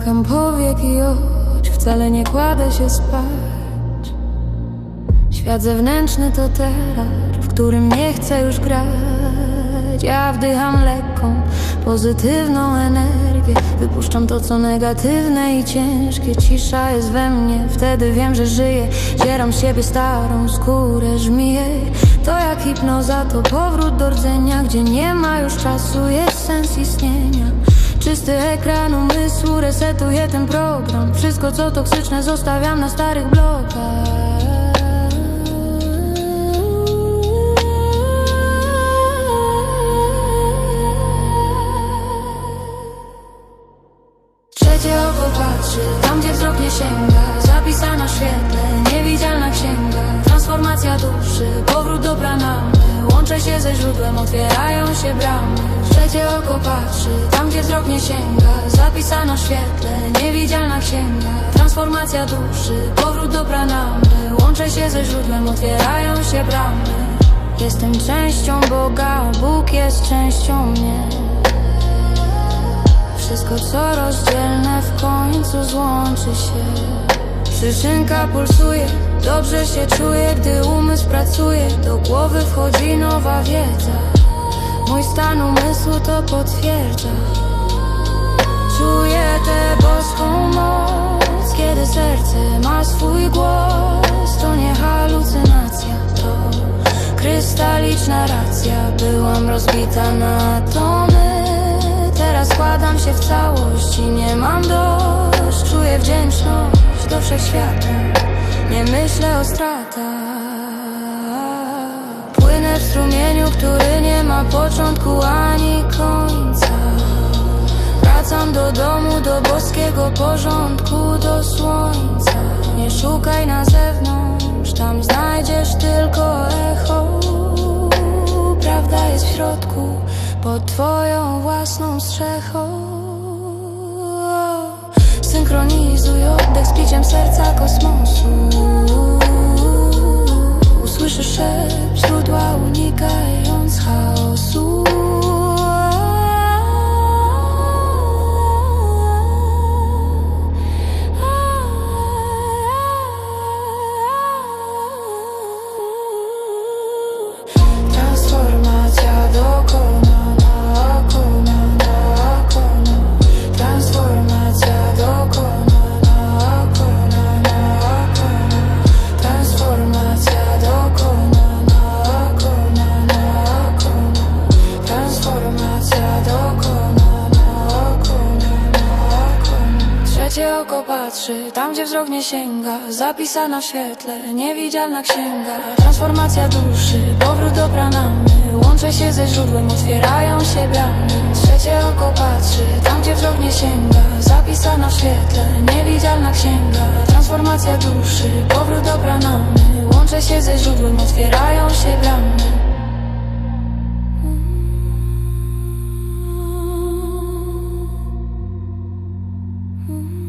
Zamykam powieki i oczy, wcale nie kładę się spać. Świat zewnętrzny to teatr, w którym nie chcę już grać. Ja wdycham lekką, pozytywną energię. Wypuszczam to co negatywne i ciężkie. Cisza jest we mnie, wtedy wiem, że żyję. Dzieram siebie starą skórę, żmiję. To jak hipnoza, to powrót do rdzenia Gdzie nie ma już czasu, jest sens istnienia Czysty ekran umysłu, resetuję ten program. Wszystko co toksyczne zostawiam na starych blokach Trzecie oko patrzy, tam gdzie wzrok nie sięga Zapisana w Łączę się ze źródłem, otwierają się bramy. Trzecie oko patrzy, tam gdzie wzrok nie sięga. Zapisana w świetle, niewidzialna księga. Transformacja duszy, powrót do pranamy. Łączę się ze źródłem, otwierają się bramy. Jestem częścią Boga, Bóg jest częścią mnie. Wszystko co rozdzielne w końcu złączy się. Przyszynka pulsuje, dobrze się czuję Gdy umysł pracuje, do głowy wchodzi nowa wiedza. Mój stan umysłu to potwierdza. Czuję tę boską moc Kiedy serce ma swój głos. To nie halucynacja, to krystaliczna racja. Byłam rozbita na atomy Teraz składam się w całość i nie mam dość. Czuję wdzięczność do wszechświata myślę o stratach. Płynę w strumieniu, który nie ma początku ani końca. Wracam do domu, do boskiego porządku, do słońca. Nie szukaj na zewnątrz, tam znajdziesz tylko echo. Prawda jest w środku pod twoją własną strzechą. Synchronizuj oddech z biciem serca kosmosu gdzie oko patrzy, tam gdzie wzrok nie sięga Zapisana w świetle, niewidzialna księga. Transformacja duszy, powrót do pranamy Łączę się ze źródłem, otwierają się bramy. Trzecie oko patrzy, tam gdzie wzrok nie sięga Zapisana w świetle, niewidzialna księga. Transformacja duszy, powrót do pranamy Łączę się ze źródłem, otwierają się bramy. Mm-hmm.